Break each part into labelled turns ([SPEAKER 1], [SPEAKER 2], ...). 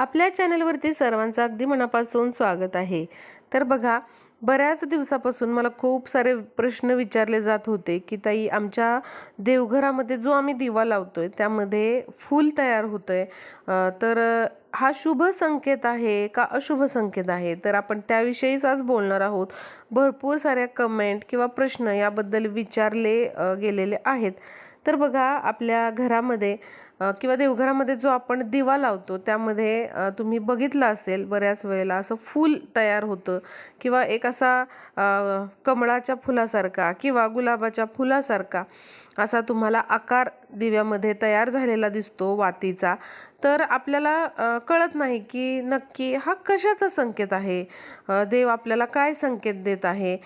[SPEAKER 1] आपल्या चॅनलवरती सर्वांचं अगदी मनापासून स्वागत आहे. तर बघा बऱ्याच दिवसापासून मला खूप सारे प्रश्न विचारले जात होते की ताई आमच्या देवघरामध्ये जो आम्ही दिवा लावतोय त्यामध्ये फूल तयार होतंय. आहे तर हा शुभ संकेत आहे का अशुभ संकेत आहे? तर आपण त्याविषयीच आज बोलणार आहोत. भरपूर साऱ्या कमेंट किंवा प्रश्न याबद्दल विचारले गेलेले आहेत. तर बघा आपल्या घरामध्ये किंवा देवघरामध्ये जो आपण दिवा लावतो त्यामध्ये तुम्ही बघितलं असेल बऱ्याच वेळेला असं फूल तयार होतं किंवा एक असा कमळाच्या फुलासारखा किंवा गुलाबाच्या फुलासारखा असा तुम्हाला आकार दिव्यामध्ये तयार झालेला दिसतो वातीचा. तर आपल्याला कळत नाही की नक्की हा कशाचा संकेत आहे? देव आपल्याला काय संकेत देत आहे?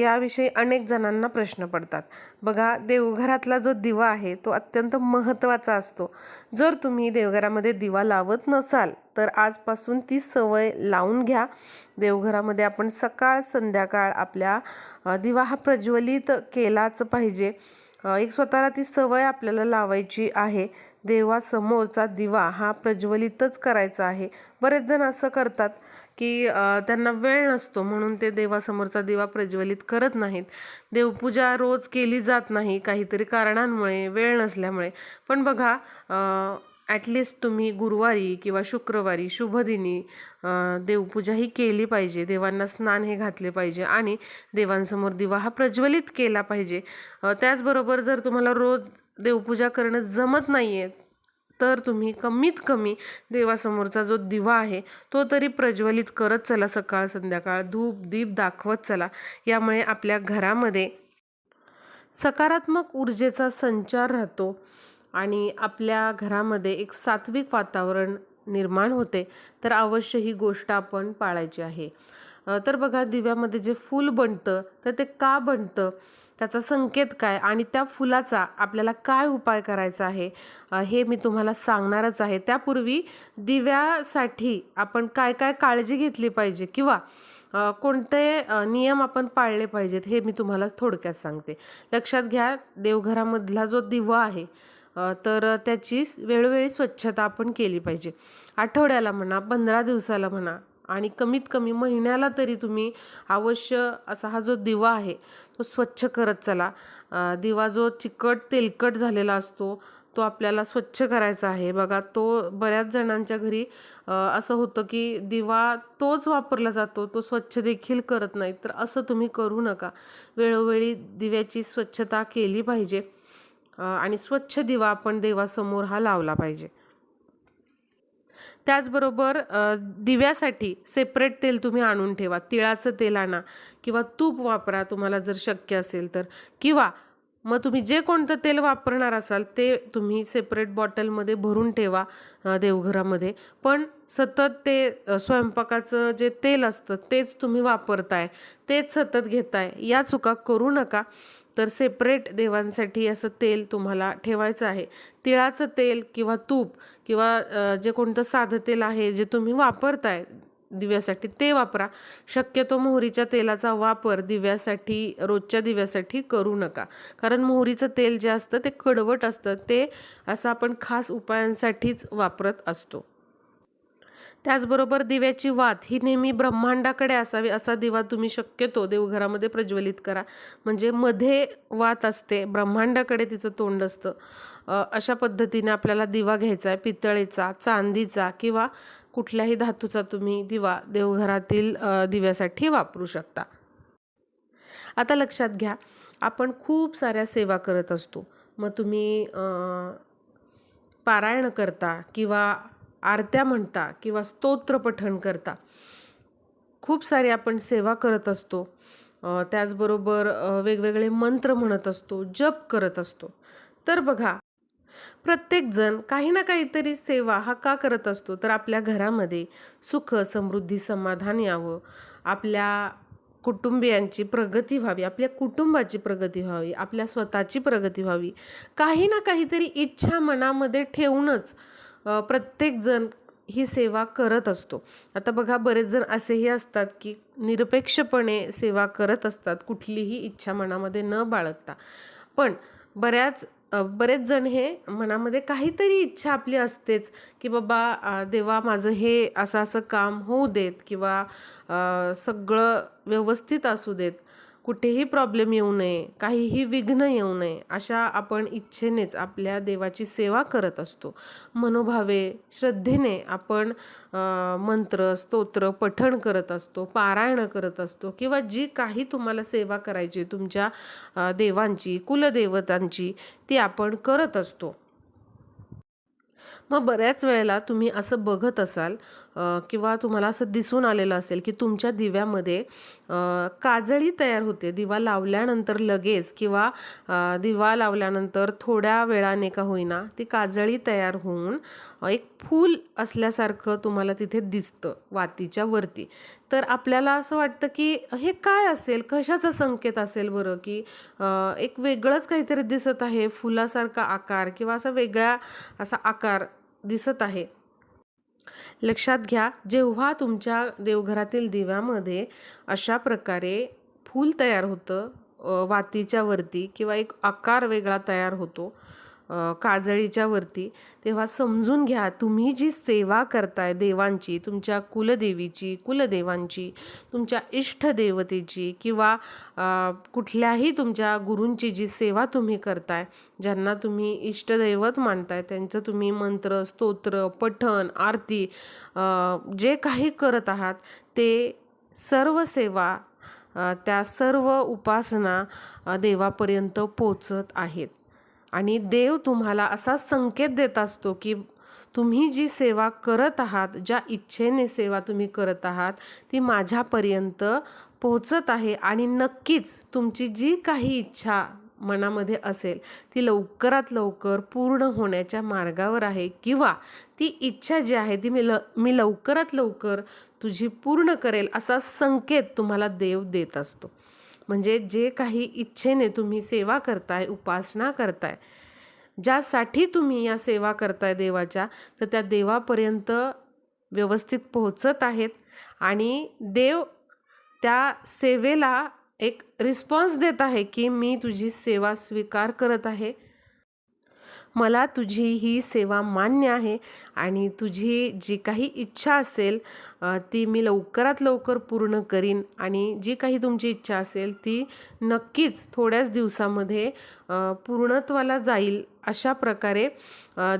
[SPEAKER 1] याविषयी अनेक जणांना प्रश्न पडतात. बघा देवघरातला जो दिवा आहे तो अत्यंत महत्त्वाचा असतो. जर तुम्ही देवघरामध्ये दिवा लावत नसाल तर आजपासून ती सवय लावून घ्या. देवघरामध्ये आपण सकाळ संध्याकाळ आपल्या दिवा हा प्रज्वलित केलाच पाहिजे. एक स्वतःला ती सवय आपल्याला लावायची आहे. देवासमोरचा दिवा हा प्रज्वलितच करायचा आहे. बरेच जण असं करतात की त्यांना वेळ नसतो म्हणून ते देवासमोरचा दिवा प्रज्वलित करत नाहीत. देवपूजा रोज केली जात नाही काहीतरी कारणांमुळे वेळ नसल्यामुळे. पण बघा ॲटलिस्ट तुम्ही गुरुवारी किंवा शुक्रवारी शुभदिनी देवपूजा ही केली पाहिजे. देवांना स्नान हे घातले पाहिजे आणि देवांसमोर दिवा हा प्रज्वलित केला पाहिजे. त्याचबरोबर जर तुम्हाला रोज देवपूजा करणं जमत नाही आहे तर तुम्ही कमीत कमी देवासमोरचा जो दिवा आहे तो तरी प्रज्वलित करत चला सकाळ संध्याकाळ धूप दीप दाखवत चला. यामुळे आपल्या घरामध्ये सकारात्मक ऊर्जेचा संचार राहतो आणि आपल्या घरामध्ये एक सात्विक वातावरण निर्माण होते तर अवश्य ही गोष्ट आपण पाळायची आहे. तर बघा दिव्यामध्ये जे फूल बनतं तर ते का बनतं? त्याचा संकेत काय आणि त्या फुलाचा आपल्याला काय उपाय करायचा आहे हे मी तुम्हाला सांगणारच आहे. त्यापूर्वी दिव्यासाठी आपण काय काय काळजी घेतली पाहिजे किंवा कोणते नियम आपण पाळले पाहिजेत हे मी तुम्हाला थोडक्यात सांगते. लक्षात घ्या देवघरामधला जो दिवा आहे तर त्याची वेळोवेळी स्वच्छता आपण केली पाहिजे. आठवड्याला म्हणा पंधरा दिवसाला म्हणा आणि कमीत कमी महिन्याला तरी तुम्ही अवश्य असा हा जो दिवा आहे तो स्वच्छ करत चला. दिवा जो चिकट तेलकट झालेला असतो तो आपल्याला स्वच्छ करायचा आहे. बघा तो बऱ्याच जणांच्या घरी असं होतं की दिवा तोच वापरला जातो तो स्वच्छ देखील करत नाही. तर असं तुम्ही करू नका. वेळोवेळी दिव्याची स्वच्छता केली पाहिजे. आणि स्वच्छ दिवा आपण देवासमोर हा लावला पाहिजे. त्याचबरोबर दिव्यासाठी सेपरेट तेल तुम्ही आणून ठेवा. तिळाचं तेल आणा किंवा तूप वापरा तुम्हाला जर शक्य असेल तर. किंवा मग तुम्ही जे कोणतं तेल वापरणार असाल ते तुम्ही सेपरेट बॉटलमध्ये भरून ठेवा देवघरामध्ये. पण सतत ते स्वयंपाकाचं जे तेल असतं तेच तुम्ही वापरताय तेच सतत घेताय या चुका करू नका. तर सेपरेट देवांसाठी असं तेल तुम्हाला ठेवायचं आहे. तिळाचं तेल किंवा तूप किंवा जे कोणतं साधं तेल आहे जे तुम्ही वापरताय दिव्यासाठी ते वापरा. शक्यतो मोहरीच्या तेलाचा वापर दिव्यासाठी रोजच्या दिव्यासाठी करू नका. कारण मोहरीचं तेल जे असतं ते कडवट असतं. ते असं आपण खास उपायांसाठीच वापरत असतो. त्याचबरोबर दिव्याची वात ही नेहमी ब्रह्मांडाकडे असावी असा दिवा तुम्ही शक्यतो देवघरामध्ये प्रज्वलित करा. म्हणजे मध्ये वात असते ब्रह्मांडाकडे तिचं तोंड असतं. अशा पद्धतीने आपल्याला दिवा घ्यायचा आहे पितळेचा चांदीचा किंवा कुठल्याही धातूचा तुम्ही दिवा देवघरातील दिव्यासाठी वापरू शकता. आता लक्षात घ्या आपण खूप साऱ्या सेवा करत असतो. मग तुम्ही पारायण करता किंवा आरत्या म्हणता किंवा स्तोत्र पठण करता. खूप सारी आपण सेवा करत असतो. त्याचबरोबर वेगवेगळे मंत्र म्हणत असतो जप करत असतो. तर बघा प्रत्येकजण काही ना काहीतरी सेवा हा का करत असतो? तर आपल्या घरामध्ये सुख समृद्धी समाधान यावं. आपल्या कुटुंबियांची प्रगती व्हावी. आपल्या कुटुंबाची प्रगती व्हावी. आपल्या स्वतःची प्रगती व्हावी. काही ना काहीतरी इच्छा मनामध्ये ठेवूनच प्रत्येकजण ही सेवा करत असतो. आता बघा बरेच जण असेही असतात की निरपेक्षपणे सेवा करत असतात कुठलीही इच्छा मनामध्ये न बाळगता. पण बऱ्याच बरेच जण हे मनामध्ये काहीतरी इच्छा आपली असतेच की बाबा देवा माझं हे असं असं काम होऊ देत किंवा सगळं व्यवस्थित असू देत. कुठेही प्रॉब्लेम येऊ नये काहीही विघ्न येऊ नये अशा आपण इच्छेनेच आपल्या देवाची सेवा करत असतो. मनोभावे श्रद्धेने आपण मंत्र स्तोत्र पठण करत असतो पारायण करत असतो किंवा जी काही तुम्हाला सेवा करायची तुमच्या देवांची कुलदेवतांची ती आपण करत असतो. मग बऱ्याच वेळेला तुम्ही असं बघत असाल किंवा तुम्हाला असं दिसून आलेलं असेल की तुमच्या दिव्यामध्ये काजळी तयार होते. दिवा लावल्यानंतर लगेच किंवा दिवा लावल्यानंतर थोड्या वेळाने का होईना ती काजळी तयार होऊन एक फूल असल्यासारखं तुम्हाला तिथे दिसतं वातीच्या वरती. तर आपल्याला असं वाटतं की हे काय असेल? कशाचा संकेत असेल बरं की एक वेगळंच काहीतरी दिसत आहे फुलासारखा आकार किंवा असा वेगळा असा आकार दिसत आहे? लक्षात घ्या जेव्हा तुमच्या देवघरातील दिव्यामध्ये अशा प्रकारे फूल तयार होतं वातीच्या वरती किंवा एक आकार वेगळा तयार होतो काजळीच्या वरती तेव्हा समजून घ्या तुम्ही जी सेवा करताय देवांची तुमच्या कुलदेवीची कुलदेवांची तुमच्या इष्टदेवतेची किंवा कुठल्याही तुमच्या गुरूंची जी सेवा तुम्ही करताय ज्यांना तुम्ही इष्टदैवत मानताय त्यांचं तुम्ही मंत्र स्तोत्र पठण आरती जे काही करत आहात ते सर्व सेवा त्या सर्व उपासना देवापर्यंत पोचत आहेत. आणि देव तुम्हाला असा संकेत देत असतो की तुम्ही जी सेवा करत आहात ज्या इच्छेने सेवा तुम्ही करत आहात ती माझ्यापर्यंत पोहोचत आहे आणि नक्कीच तुमची जी काही इच्छा मनामध्ये असेल ती लवकरात लवकर पूर्ण होण्याच्या मार्गावर आहे किंवा ती इच्छा जी आहे ती मी ल मी लवकरात लवकर तुझी पूर्ण करेल असा संकेत तुम्हाला देव देत असतो. म्हणजे जे काही इच्छेने तुम्ही सेवा करताय उपासना करताय ज्यासाठी तुम्ही या सेवा करताय देवाच्या तर त्या देवापर्यंत व्यवस्थित पोहोचत आहेत आणि देव त्या सेवेला एक रिस्पॉन्स देत आहे की मी तुझी सेवा स्वीकार करत आहे. मला तुझी ही सेवा मान्य आहे आणि तुझी जी काही इच्छा असेल ती मी लवकरात लवकर पूर्ण करीन आणि जी काही तुमची इच्छा असेल ती नक्कीच थोड्याच दिवसामध्ये पूर्णत्वाला जाईल. अशा प्रकारे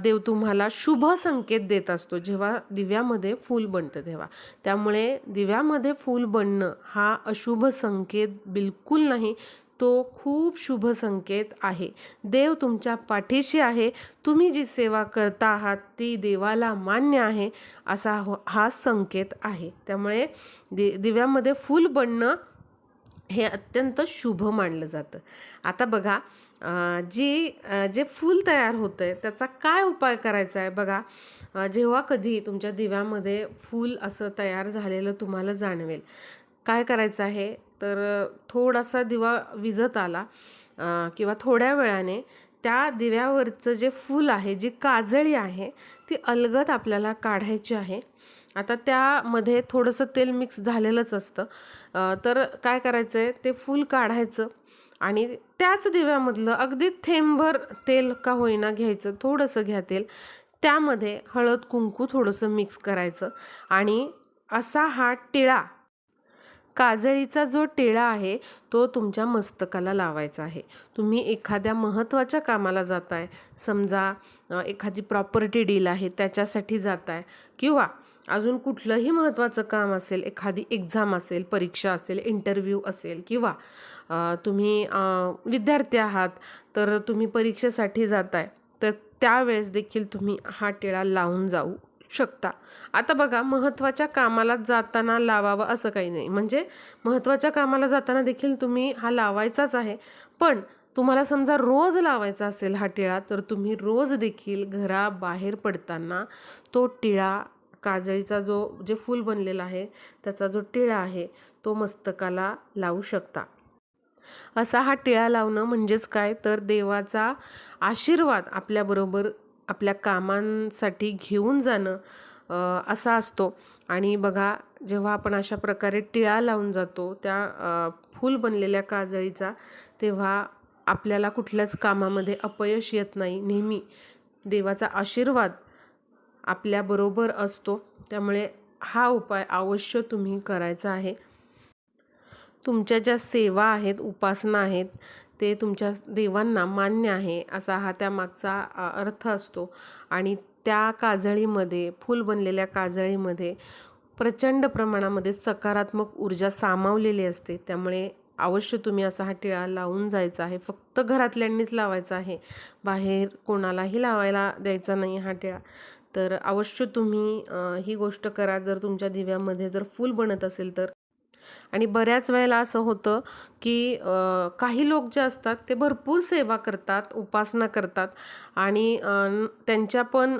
[SPEAKER 1] देव तुम्हाला शुभ संकेत देत असतो. जेव्हा दिव्यामध्ये फूल बनतं तेव्हा. त्यामुळे दिव्यामध्ये फूल बनणं हा अशुभ संकेत बिलकुल नाही. तो खूप शुभ संकेत आहे. देव तुमच्या पाठीशी आहे. तुम्ही जी सेवा करता आहात ती देवाला मान्य आहे असा हो- हा संकेत आहे. त्यामुळे दि दिव्यामध्ये फूल बनणं हे अत्यंत शुभ मानलं जातं. आता बघा जी जे फूल तयार होतं आहे त्याचा काय उपाय करायचा आहे बघा? जेव्हा कधी तुमच्या दिव्यामध्ये फूल असं तयार झालेलं तुम्हाला जाणवेल काय करायचं आहे? तर थोडासा दिवा विझत आला. किंवा थोड्या वेळाने त्या दिव्यावरचं जे फूल आहे जी काजळी आहे ती अलगद आपल्याला काढायची आहे. आता त्यामध्ये थोडंसं तेल मिक्स झालेलंच असतं. तर काय करायचं आहे ते फूल काढायचं आणि त्याच दिव्यामधलं अगदी थेंबभर तेल का होईना घ्यायचं थोडंसं घ्या तेल. त्यामध्ये हळद कुंकू थोडंसं मिक्स करायचं आणि असा हा टिळा काजळीचा जो टिळा आहे तो तुमच्या मस्तकाला लावायचा आहे. तुम्ही एखाद्या महत्त्वाच्या कामाला जाताय. समजा एखादी प्रॉपर्टी डील आहे त्याच्यासाठी जाताय. किंवा अजून कुठलंही महत्त्वाचं काम असेल एखादी एक्झाम असेल परीक्षा असेल इंटरव्ह्यू असेल किंवा तुम्ही विद्यार्थी आहात तर तुम्ही परीक्षेसाठी जाताय तर त्यावेळेस देखील तुम्ही हा टिळा लावून जाऊ. शकता. आता बघा महत्त्वाच्या कामाला जाताना लावावं असं काही नाही. म्हणजे महत्त्वाच्या कामाला जाताना देखील तुम्ही हा लावायचाच आहे. पण तुम्हाला समजा रोज लावायचा असेल हा टिळा तर तुम्ही रोज देखील घराबाहेर पडताना तो टिळा काजळीचा जो जे फूल बनलेला आहे त्याचा जो टिळा आहे तो मस्तकाला लावू शकता. असा हा टिळा लावणं म्हणजेच काय? तर देवाचा आशीर्वाद आपल्याबरोबर आपल्या कामांसाठी घेऊन जाणं असा असतो. आणि बघा जेव्हा आपण अशा प्रकारे टिळा लावून जातो त्या फूल बनलेल्या काजळीचा तेव्हा आपल्याला कुठल्याच कामामध्ये अपयश येत नाही. नेहमी देवाचा आशीर्वाद आपल्याबरोबर असतो. त्यामुळे हा उपाय अवश्य तुम्ही करायचा आहे. तुमच्या ज्या सेवा आहेत उपासना आहेत ते तुमच्या देवांना मान्य आहे असा हा त्यामागचा अर्थ असतो. आणि त्या काजळीमध्ये फूल बनलेल्या काजळीमध्ये प्रचंड प्रमाणामध्ये सकारात्मक ऊर्जा सामावलेली असते. त्यामुळे अवश्य तुम्ही असा हा टिळा लावून जायचा आहे. फक्त घरातल्यांनीच लावायचा आहे. बाहेर कोणालाही लावायला द्यायचा नाही हा टिळा. तर अवश्य तुम्ही ही गोष्ट करा. जर तुमच्या दिव्यामध्ये जर फूल बनत असेल तर आणि बऱ्याच वेळेला असं होतं की काही लोक जे असतात ते भरपूर सेवा करतात उपासना करतात आणि त्यांच्या पण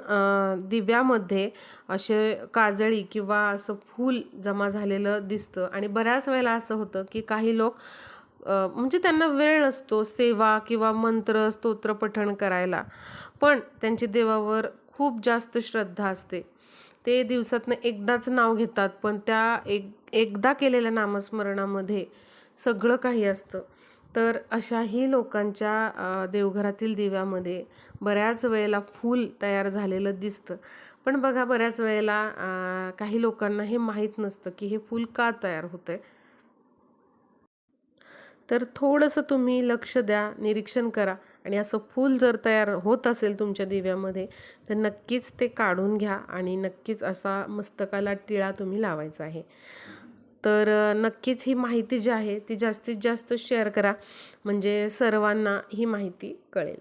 [SPEAKER 1] दिव्यामध्ये असे काजळी किंवा असं फूल जमा झालेलं दिसतं. आणि बऱ्याच वेळेला असं होतं की काही लोक म्हणजे त्यांना वेळ नसतो सेवा किंवा मंत्र स्तोत्र पठण करायला. पण त्यांची देवावर खूप जास्त श्रद्धा असते. ते दिवसातनं एकदाच नाव घेतात पण त्या एक एकदा केलेल्या नामस्मरणामध्ये सगळं काही असतं. तर अशाही लोकांच्या देवघरातील दिव्यामध्ये बऱ्याच वेळेला फूल तयार झालेलं दिसतं. पण बघा बऱ्याच वेळेला काही लोकांना हे माहीत नसतं की हे फूल का तयार होतंय. तर थोडंसं तुम्ही लक्ष द्या निरीक्षण करा. आणि असं फूल जर तयार होत असेल तुमच्या दिव्यामध्ये तर नक्कीच ते काढून घ्या आणि नक्कीच असा मस्तकाला टिळा तुम्ही लावायचा आहे. तर नक्कीच ही माहिती जी आहे ती जास्तीत जास्त शेअर करा. म्हणजे सर्वांना ही माहिती कळेल.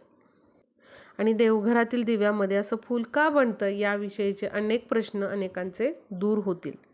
[SPEAKER 1] आणि देवघरातील दिव्यामध्ये असं फूल का बनतं याविषयीचे अनेक प्रश्न अनेकांचे दूर होतील.